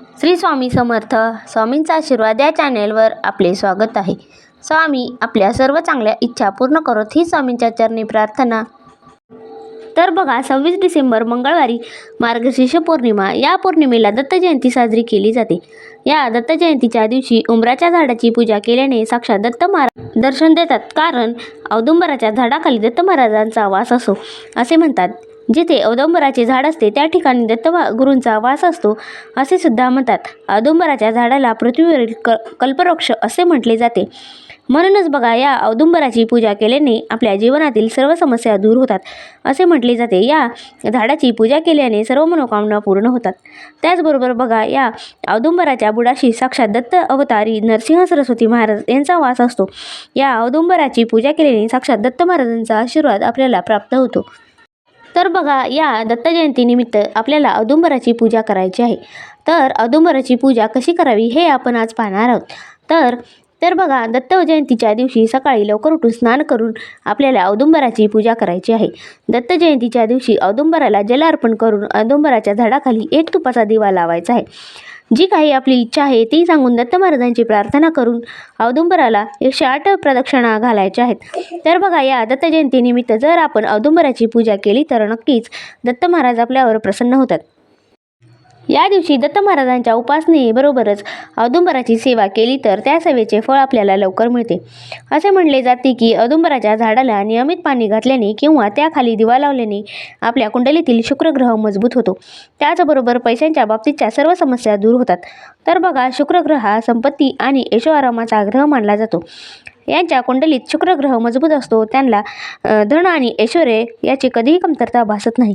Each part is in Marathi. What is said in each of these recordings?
श्री स्वामी समर्थ स्वामींचा आशीर्वाद या चॅनेलवर आपले स्वागत आहे. स्वामी आपल्या सर्व चांगल्या इच्छा पूर्ण करत ही स्वामींच्या चरणी प्रार्थना. तर बघा सव्वीस डिसेंबर मंगळवारी मार्गशीर्ष पौर्णिमा या पौर्णिमेला दत्त जयंती साजरी केली जाते. या दत्त जयंतीच्या दिवशी उंबराच्या झाडाची पूजा केल्याने साक्षात दत्त महाराज दर्शन देतात. कारण औदुंबराच्या झाडाखाली दत्त महाराजांचा वास असो असे म्हणतात. जिथे औदुंबराचे झाड असते त्या ठिकाणी दत्तवा गुरूंचा वास असतो असे सुद्धा म्हणतात. औदुंबराच्या झाडाला पृथ्वीवरील क कल्पवृक्ष असे म्हटले जाते. म्हणूनच बघा या औदुंबराची पूजा केल्याने आपल्या जीवनातील सर्व समस्या दूर होतात असे म्हटले जाते. या झाडाची पूजा केल्याने सर्व मनोकामना पूर्ण होतात. त्याचबरोबर बघा या औदुंबराच्या बुडाशी साक्षात दत्त अवतारी नरसिंह सरस्वती महाराज यांचा वास असतो. या औदुंबराची पूजा केल्याने साक्षात दत्त महाराजांचा आशीर्वाद आपल्याला प्राप्त होतो. तर बघा या दत्त जयंतीनिमित्त आपल्याला औदुंबराची पूजा करायची आहे. तर औदुंबराची पूजा कशी करावी हे आपण आज पाहणार आहोत. तर तर बघा दत्त जयंतीच्या दिवशी सकाळी लवकर उठून स्नान करून आपल्याला औदुंबराची पूजा करायची आहे. दत्त जयंतीच्या दिवशी औदुंबराला जल अर्पण करून औदुंबराच्या झाडाखाली एक तुपाचा दिवा लावायचा आहे. जी काही आपली इच्छा आहे ती सांगून दत्त महाराजांची प्रार्थना करून औदुंबराला एकशे आठ प्रदक्षिणा घालायच्या आहेत. तर बघा या दत्त जयंतीनिमित्त जर आपण औदुंबराची पूजा केली तर नक्कीच दत्त महाराज आपल्यावर प्रसन्न होतात. या दिवशी दत्त महाराजांच्या उपासनेबरोबरच औदुंबराची सेवा केली तर त्या सेवेचे फळ आपल्याला लवकर मिळते. असे म्हणले जाते की औदुंबराच्या झाडाला नियमित पाणी घातल्याने किंवा त्याखाली दिवा लावल्याने आपल्या कुंडलीतील शुक्रग्रह मजबूत होतो. त्याचबरोबर पैशांच्या बाबतीतच्या सर्व समस्या दूर होतात. तर बघा शुक्रग्रह हा संपत्ती आणि यशोआरामाचा ग्रह मानला जातो. यांच्या कुंडलीत शुक्रग्रह मजबूत असतो त्यांना धन आणि ऐश्वर याची कधीही कमतरता भासत नाही.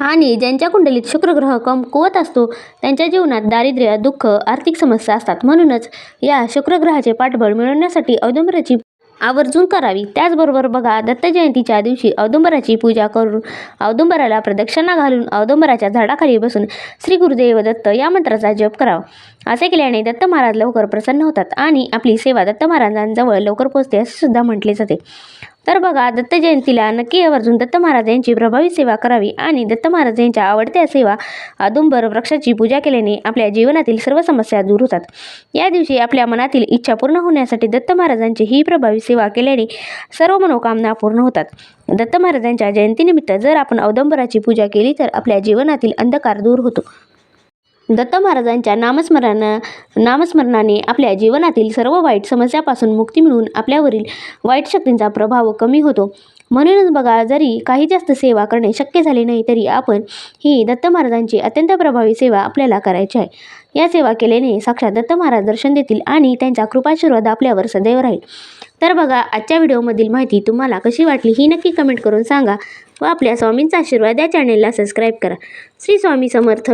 आणि ज्यांच्या कुंडलीत शुक्रग्रह कमकुवत असतो त्यांच्या जीवनात दारिद्र्य दुःख आर्थिक समस्या असतात. म्हणूनच या शुक्रग्रहाचे पाठबळ मिळवण्यासाठी औदुंबराची आवर्जून करावी. त्याचबरोबर बघा दत्त जयंतीच्या दिवशी औदुंबराची पूजा करून औदुंबराला प्रदक्षिणा घालून औदुंबराच्या झाडाखाली बसून श्री गुरुदेव दत्त या मंत्राचा जप करावा. असे केल्याने दत्त महाराज लवकर प्रसन्न होतात आणि आपली सेवा दत्त महाराजांजवळ लवकर पोहोचते असे सुद्धा म्हटले जाते. तर बघा दत्त जयंतीला नक्की आवर्जून दत्त महाराज यांची प्रभावी सेवा करावी आणि दत्त महाराज यांच्या आवडत्या सेवा आदुंबर वृक्षाची पूजा केल्याने आपल्या जीवनातील सर्व समस्या दूर होतात. या दिवशी आपल्या मनातील इच्छा पूर्ण होण्यासाठी दत्त महाराजांची ही प्रभावी सेवा केल्याने सर्व मनोकामना पूर्ण होतात. दत्त महाराजांच्या जयंतीनिमित्त जर आपण औदंबराची पूजा केली तर आपल्या जीवनातील अंधकार दूर होतो. दत्त महाराजांच्या नामस्मरण नामस्मरणाने आपल्या जीवनातील सर्व वाईट समस्यापासून मुक्ती मिळून आपल्यावरील वाईट शक्तींचा प्रभाव कमी होतो. म्हणूनच बघा जरी काही जास्त सेवा करणे शक्य झाले नाही तरी आपण ही दत्त महाराजांची अत्यंत प्रभावी सेवा आपल्याला करायची आहे. या सेवा केल्याने साक्षात दत्त महाराज दर्शन देतील आणि त्यांचा कृपाशीर्वाद आपल्यावर सदैव राहील. तर बघा आजच्या व्हिडिओमधील माहिती तुम्हाला कशी वाटली ही नक्की कमेंट करून सांगा व आपल्या स्वामींचा आशीर्वाद या चॅनेलला सबस्क्राईब करा. श्री स्वामी समर्थ.